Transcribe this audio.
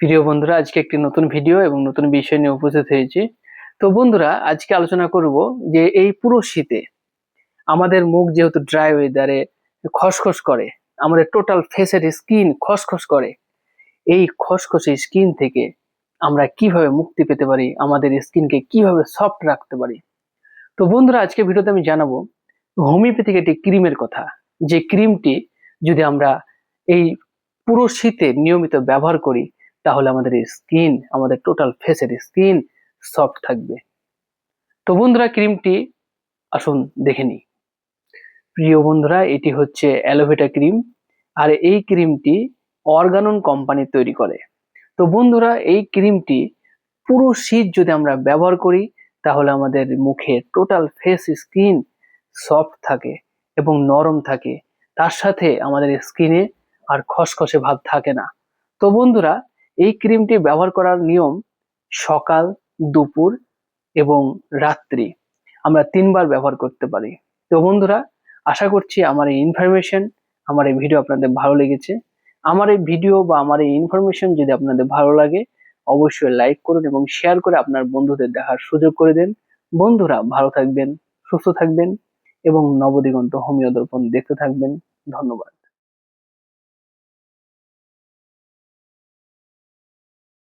প্রিয় বন্ধুরা, আজকে একটি নতুন ভিডিও এবং নতুন বিষয় নিয়ে উপস্থিত হয়েছি। তো বন্ধুরা, আজকে আলোচনা করব যে এই পুরো শীতে আমাদের মুখ যেহেতু ড্রাই ওয়েদারে খসখস করে, আমাদের টোটাল ফেসের স্কিন খসখস করে, এই খসখসে স্কিন থেকে আমরা কীভাবে মুক্তি পেতে পারি, আমাদের স্কিনকে কীভাবে সফট রাখতে পারি? তো বন্ধুরা, আজকে ভিডিওতে আমি জানাব হোমিওপ্যাথিক একটি ক্রিমের কথা। যে ক্রিমটি যদি আমরা এই পুরো শীতে নিয়মিত ব্যবহার করি তাহলে আমাদের স্কিন আমাদের টোটাল ফেসের স্কিন সফট থাকবে। তো বন্ধুরা ক্রিমটি আসুন দেখে নিই। প্রিয় বন্ধুরা, এটি হচ্ছে অ্যালোভেটা ক্রিম আর এই ক্রিমটি অর্গানন কোম্পানি তৈরি করে। তো বন্ধুরা, এই ক্রিমটি পুরো শীত যদি আমরা ব্যবহার করি, তাহলে আমাদের মুখে টোটাল ফেস স্কিন সফট থাকে এবং নরম থাকে। তার সাথে আমাদের স্কিনে আর খসখসে ভাব থাকে না। তো বন্ধুরা এই ক্রিমটি ব্যবহার করার নিয়ম সকাল, দুপুর এবং রাত্রি আমরা তিনবার ব্যবহার করতে পারি। তো বন্ধুরা, আশা করছি আমার এই ইনফরমেশন আমার এই ভিডিও আপনাদের ভালো লেগেছে। আমার এই ভিডিও বা আমার এই ইনফরমেশন যদি আপনাদের ভালো লাগে, অবশ্যই লাইক করুন এবং শেয়ার করে আপনার বন্ধুদের দেখার সুযোগ করে দেন। বন্ধুরা, ভালো থাকবেন, সুস্থ থাকবেন এবং নবদিগন্ত হোমিও দর্পণ দেখতে থাকবেন। ধন্যবাদ।